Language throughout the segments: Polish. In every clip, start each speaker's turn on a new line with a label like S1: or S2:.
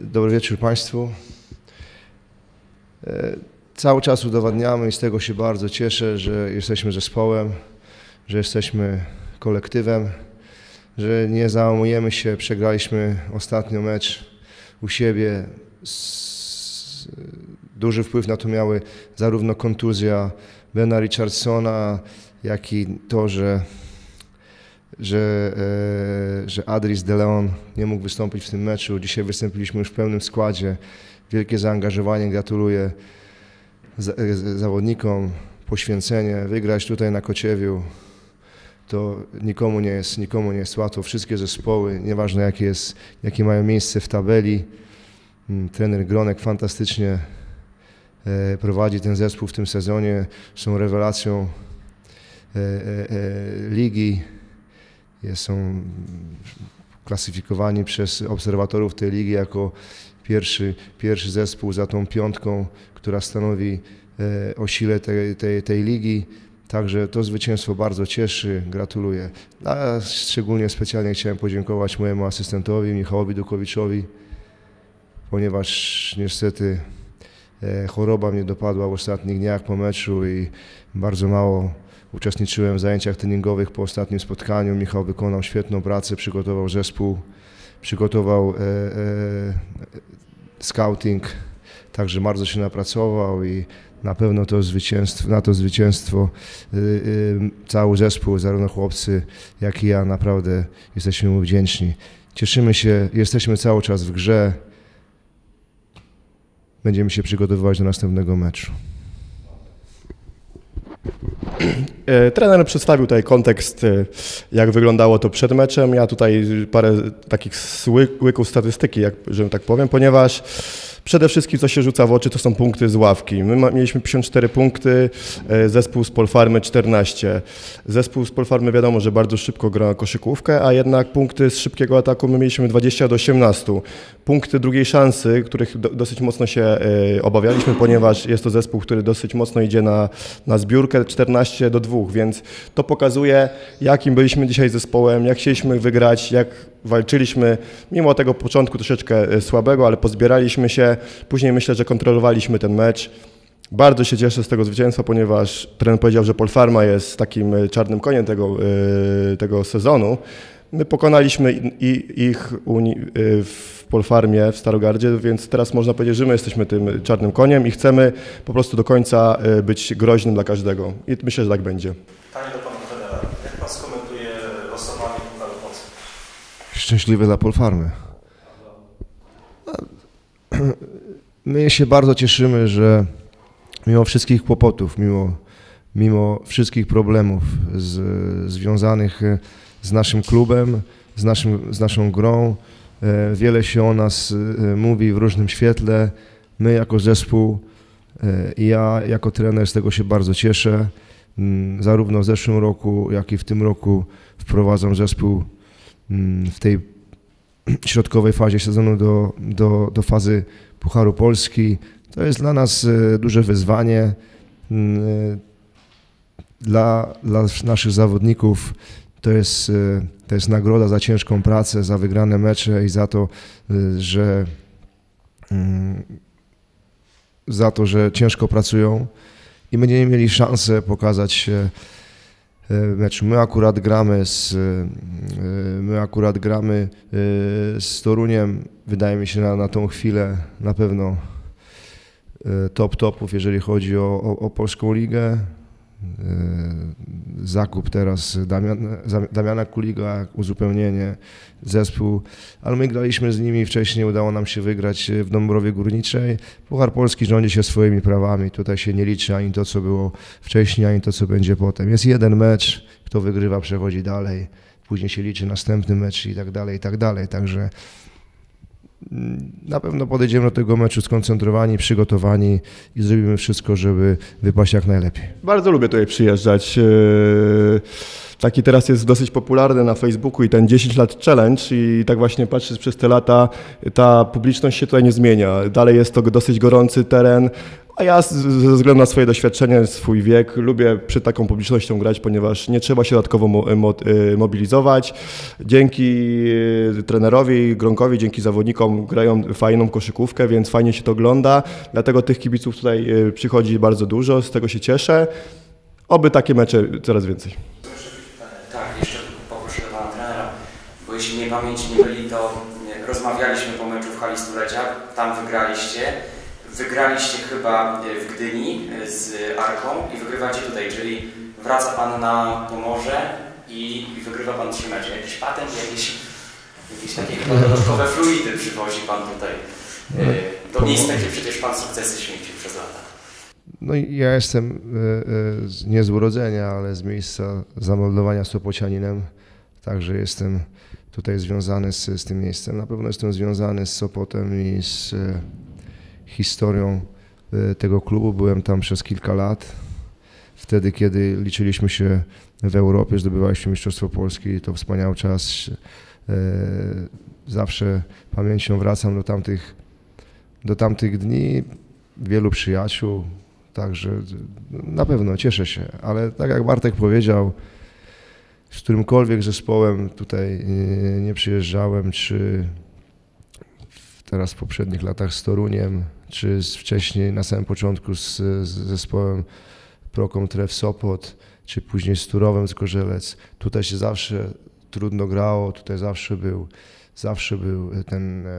S1: Dobry wieczór Państwu. E, cały czas udowadniamy i z tego się bardzo cieszę, że jesteśmy zespołem, że jesteśmy kolektywem, że nie załamujemy się. Przegraliśmy ostatnio mecz u siebie. Duży wpływ na to miały zarówno kontuzja Bena Richardsona, jak i to, że że, e, że Adris de Leon nie mógł wystąpić w tym meczu. Dzisiaj wystąpiliśmy już w pełnym składzie. Wielkie zaangażowanie, gratuluję e, zawodnikom, poświęcenie. Wygrać tutaj na Kociewiu to nikomu nie jest, nikomu nie jest łatwo. Wszystkie zespoły, nieważne jakie, jest, jakie mają miejsce w tabeli. Mm, trener Gronek fantastycznie e, prowadzi ten zespół w tym sezonie. Są rewelacją ligi są klasyfikowani przez obserwatorów tej ligi jako pierwszy, pierwszy zespół za tą piątką, która stanowi e, o sile tej, tej, tej ligi. Także to zwycięstwo bardzo cieszy, gratuluję. A szczególnie specjalnie chciałem podziękować mojemu asystentowi Michałowi Dukowiczowi, ponieważ niestety e, choroba mnie dopadła w ostatnich dniach po meczu i bardzo mało Uczestniczyłem w zajęciach treningowych po ostatnim spotkaniu. Michał wykonał świetną pracę, przygotował zespół, przygotował e, e, scouting, także bardzo się napracował i na pewno to zwycięstwo, na to zwycięstwo y, y, cały zespół, zarówno chłopcy, jak i ja naprawdę jesteśmy mu wdzięczni. Cieszymy się, jesteśmy cały czas w grze. Będziemy się przygotowywać do następnego meczu.
S2: E, trener przedstawił tutaj kontekst, e, jak wyglądało to przed meczem. Ja tutaj parę takich łyków statystyki, jak, że tak powiem, ponieważ Przede wszystkim, co się rzuca w oczy, to są punkty z ławki. My mieliśmy 54 punkty, e, zespół z Polfarmy 14. Zespół z Polfarmy wiadomo, że bardzo szybko gra koszykówkę, a jednak punkty z szybkiego ataku my mieliśmy 20 do 18. Punkty drugiej szansy, których do, dosyć mocno się e, obawialiśmy, ponieważ jest to zespół, który dosyć mocno idzie na, na zbiórkę 14 do 2, więc to pokazuje, jakim byliśmy dzisiaj zespołem, jak chcieliśmy wygrać, jak walczyliśmy, mimo tego początku troszeczkę e, słabego, ale pozbieraliśmy się. Później myślę, że kontrolowaliśmy ten mecz. Bardzo się cieszę z tego zwycięstwa, ponieważ trener powiedział, że Polfarma jest takim e, czarnym koniem tego, e, tego sezonu. My pokonaliśmy ich w Polfarmie, w Starogardzie, więc teraz można powiedzieć, że my jesteśmy tym czarnym koniem i chcemy po prostu do końca być groźnym dla każdego. I myślę, że tak będzie.
S3: Pytanie do Pana trenera. Jak Pan skomentuje losowanie
S1: szczęśliwy dla Polfarmy. My się bardzo cieszymy, że mimo wszystkich kłopotów, mimo, mimo wszystkich problemów z, związanych z naszym klubem, z, naszym, z naszą grą, e, wiele się o nas e, mówi w różnym świetle. My jako zespół e, i ja jako trener z tego się bardzo cieszę. Mm, zarówno w zeszłym roku, jak i w tym roku wprowadzam zespół w tej środkowej fazie sezonu do, do, do fazy Pucharu Polski. To jest dla nas e, duże wyzwanie. Mm, e, dla, dla naszych zawodników to jest, e, to jest nagroda za ciężką pracę, za wygrane mecze i za to, że mm, za to, że ciężko pracują i będziemy mieli szansę pokazać się E, meczu. My akurat gramy z, e, my akurat gramy e, z Toruniem, wydaje mi się na, na tą chwilę na pewno top topów, jeżeli chodzi o, o, o polską ligę. E, zakup teraz Damian, Damiana Kuliga, uzupełnienie, zespół, ale my graliśmy z nimi wcześniej, udało nam się wygrać w Dąbrowie Górniczej. Puchar Polski rządzi się swoimi prawami, tutaj się nie liczy ani to, co było wcześniej, ani to, co będzie potem. Jest jeden mecz, kto wygrywa, przechodzi dalej, później się liczy następny mecz i tak dalej, i tak dalej, także na pewno podejdziemy do tego meczu skoncentrowani, przygotowani i zrobimy wszystko, żeby wypaść jak najlepiej.
S2: Bardzo lubię tutaj przyjeżdżać. E, taki teraz jest dosyć popularny na Facebooku i ten 10 lat challenge i tak właśnie patrząc przez te lata, ta publiczność się tutaj nie zmienia. Dalej jest to dosyć gorący teren, a ja ze względu na swoje doświadczenie, swój wiek, lubię przed taką publicznością grać, ponieważ nie trzeba się dodatkowo y, mobilizować. Dzięki y, trenerowi Gronkowi, dzięki zawodnikom grają fajną koszykówkę, więc fajnie się to ogląda. Dlatego tych kibiców tutaj y, przychodzi bardzo dużo, z tego się cieszę. Oby takie mecze coraz więcej.
S4: Tak, jeszcze poproszę pana trenera, mnie pamięć nie byli, to rozmawialiśmy po meczu w hali stulecia, tam wygraliście. Wygraliście chyba e, w Gdyni e, z Arką i wygrywacie tutaj, czyli wraca Pan na Pomorze i, i wygrywa Pan trzy mecze. Jakiś patent, jakieś, jakieś takie dodatkowe fluidy przywozi Pan tutaj do miejsca, gdzie przecież Pan sukcesy święcił przez lata.
S1: No i ja jestem e, nie z urodzenia, ale z miejsca zameldowania Sopocianinem, także jestem tutaj związany z, z tym miejscem. Na pewno jestem związany z Sopotem i z historią e, tego klubu. Byłem tam przez kilka lat. Wtedy, kiedy liczyliśmy się w Europie, zdobywaliśmy Mistrzostwo Polski, to wspaniały czas. E, zawsze pamięcią wracam do tamtych, do tamtych dni. Wielu przyjaciół, także na pewno cieszę się. Ale tak jak Bartek powiedział, z którymkolwiek zespołem tutaj nie przyjeżdżałem, czy teraz w poprzednich latach z Toruniem, czy z wcześniej na samym początku z, z zespołem Prokom Tref Sopot, czy później z Turowem z Korzelec. Tutaj się zawsze trudno grało, tutaj zawsze był, zawsze był ten e,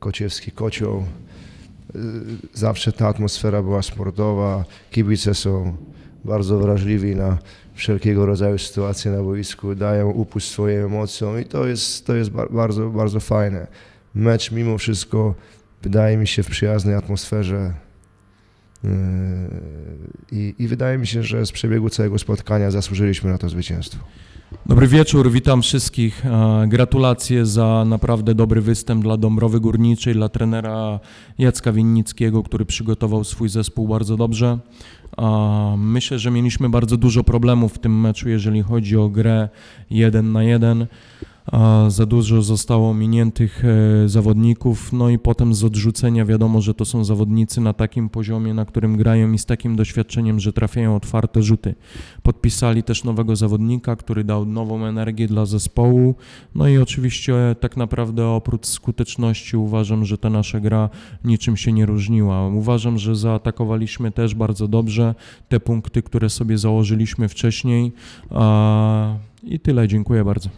S1: kociewski kocioł. E, zawsze ta atmosfera była sportowa, kibice są bardzo wrażliwi na wszelkiego rodzaju sytuacje na boisku, dają upust swoim emocjom i to jest, to jest bardzo, bardzo fajne. Mecz mimo wszystko wydaje mi się w przyjaznej atmosferze i, i wydaje mi się, że z przebiegu całego spotkania zasłużyliśmy na to zwycięstwo.
S5: Dobry wieczór, witam wszystkich. E, gratulacje za naprawdę dobry występ dla Dąbrowy Górniczej, dla trenera Jacka Winnickiego, który przygotował swój zespół bardzo dobrze. Myślę, że mieliśmy bardzo dużo problemów w tym meczu, jeżeli chodzi o grę jeden na za dużo zostało miniętych e, zawodników, no i potem z odrzucenia wiadomo, że to są zawodnicy na takim poziomie, na którym grają i z takim doświadczeniem, że trafiają otwarte rzuty. Podpisali też nowego zawodnika, który dał nową energię dla zespołu, no i oczywiście tak naprawdę oprócz skuteczności uważam, że ta nasza gra niczym się nie różniła. Uważam, że zaatakowaliśmy też bardzo dobrze te punkty, które sobie założyliśmy wcześniej i tyle, dziękuję bardzo.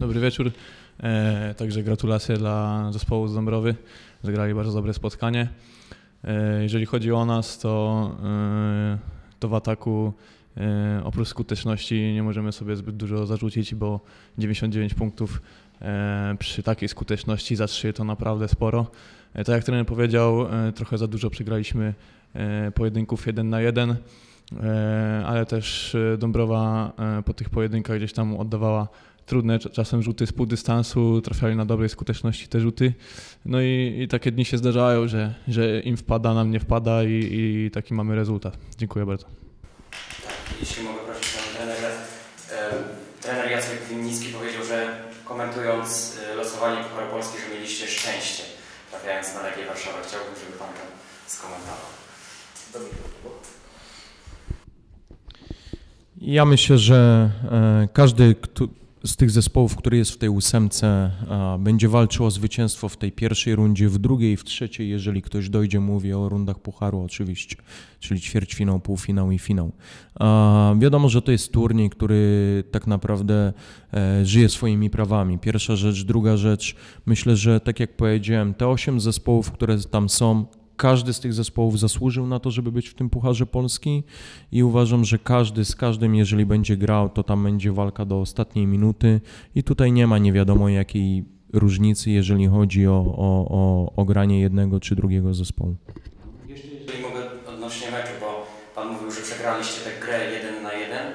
S6: Dobry wieczór. E, także gratulacje dla zespołu z Dąbrowy. Zagrali bardzo dobre spotkanie. E, jeżeli chodzi o nas, to, e, to w ataku e, oprócz skuteczności nie możemy sobie zbyt dużo zarzucić, bo 99 punktów e, przy takiej skuteczności za 3 to naprawdę sporo. E, tak jak trener powiedział, trochę za dużo przegraliśmy pojedynków 1 na 1 ale też Dąbrowa po tych pojedynkach gdzieś tam oddawała trudne czasem rzuty z pół dystansu, trafiali na dobrej skuteczności te rzuty. No i, i takie dni się zdarzają, że, że im wpada, nam nie wpada i, i taki mamy rezultat. Dziękuję bardzo.
S4: Tak, jeśli mogę prosić pana trenera. Trener Jacek Winnicki powiedział, że komentując e, losowanie Pucharu Polski, że mieliście szczęście trafiając na Legię Warszawa. Chciałbym, żeby pan to skomentował.
S5: Ja myślę, że e, każdy, kto, z tych zespołów, który jest w tej ósemce, będzie walczył o zwycięstwo w tej pierwszej rundzie, w drugiej, w trzeciej, jeżeli ktoś dojdzie, mówię o rundach pucharu oczywiście, czyli ćwierćfinał, półfinał i finał. Wiadomo, że to jest turniej, który tak naprawdę e, żyje swoimi prawami. Pierwsza rzecz, druga rzecz, myślę, że tak jak powiedziałem, te osiem zespołów, które tam są, każdy z tych zespołów zasłużył na to, żeby być w tym Pucharze Polski i uważam, że każdy z każdym, jeżeli będzie grał, to tam będzie walka do ostatniej minuty i tutaj nie ma nie wiadomo jakiej różnicy, jeżeli chodzi o, o, o, o granie jednego czy drugiego zespołu.
S4: Jeszcze jeżeli mogę odnośnie meczu, bo Pan mówił, że przegraliście tę grę jeden na jeden,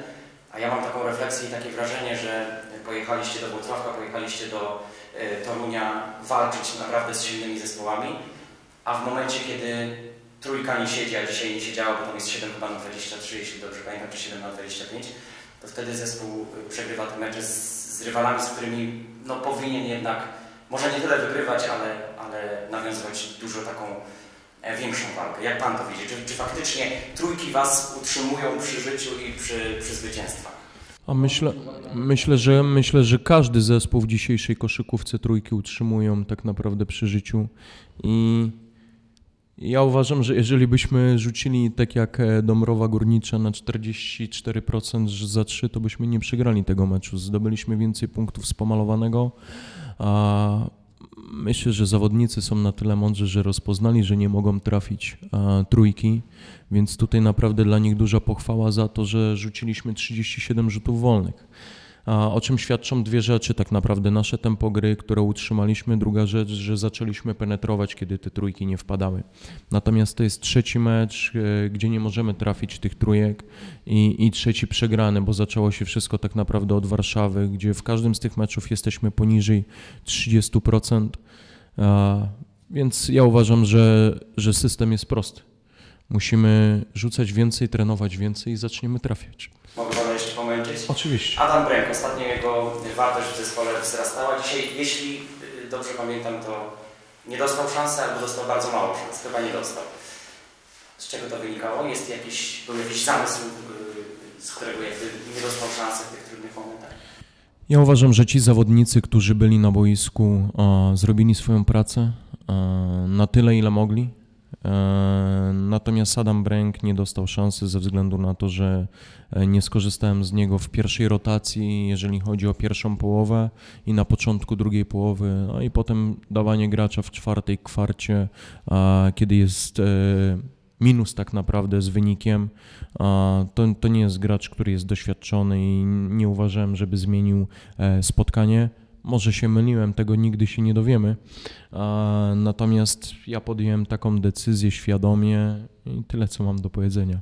S4: a ja mam taką refleksję i takie wrażenie, że pojechaliście do Włocławka, pojechaliście do e, Torunia walczyć naprawdę z silnymi zespołami, a w momencie, kiedy trójka nie siedzi, a dzisiaj nie siedziała, bo tam jest 7 chyba na 23, jeśli dobrze pamiętam, czy 7 na 25, to wtedy zespół przegrywa te mecze z, z rywalami, z którymi no, powinien jednak, może nie tyle wygrywać, ale, ale nawiązywać dużo taką e, większą walkę. Jak Pan to widzi? Czy, czy faktycznie trójki Was utrzymują przy życiu i przy, przy zwycięstwach?
S5: A myślę, myślę, że, myślę, że każdy zespół w dzisiejszej koszykówce trójki utrzymują tak naprawdę przy życiu i ja uważam, że jeżeli byśmy rzucili tak jak e, Dąbrowa Górnicza na 44% za 3, to byśmy nie przegrali tego meczu. Zdobyliśmy więcej punktów z pomalowanego, a myślę, że zawodnicy są na tyle mądrzy, że rozpoznali, że nie mogą trafić trójki, więc tutaj naprawdę dla nich duża pochwała za to, że rzuciliśmy 37 rzutów wolnych. O czym świadczą dwie rzeczy, tak naprawdę nasze tempo gry, które utrzymaliśmy, druga rzecz, że zaczęliśmy penetrować, kiedy te trójki nie wpadały. Natomiast to jest trzeci mecz, e, gdzie nie możemy trafić tych trójek i, i trzeci przegrany, bo zaczęło się wszystko tak naprawdę od Warszawy, gdzie w każdym z tych meczów jesteśmy poniżej 30%. Więc ja uważam, że, że system jest prosty. Musimy rzucać więcej, trenować więcej i zaczniemy trafiać.
S4: Pana jeszcze pomęczyć?
S5: Oczywiście.
S4: Adam Bręk, ostatnio jego wartość w zespole wzrastała. Dzisiaj, jeśli y, dobrze pamiętam, to nie dostał szansy albo dostał bardzo mało szans. Chyba nie dostał. Z czego to wynikało? Jest jakiś, był jakiś zamysł, y, z którego jakby nie dostał szansy w tych trudnych momentach?
S5: Ja uważam, że ci zawodnicy, którzy byli na boisku, zrobili swoją pracę na tyle, ile mogli natomiast Adam Bręk nie dostał szansy ze względu na to, że e, nie skorzystałem z niego w pierwszej rotacji, jeżeli chodzi o pierwszą połowę i na początku drugiej połowy, no i potem dawanie gracza w czwartej kwarcie, kiedy jest e, minus tak naprawdę z wynikiem. To, to nie jest gracz, który jest doświadczony i nie uważałem, żeby zmienił spotkanie. Może się myliłem, tego nigdy się nie dowiemy. Natomiast ja podjąłem taką decyzję świadomie i tyle, co mam do powiedzenia.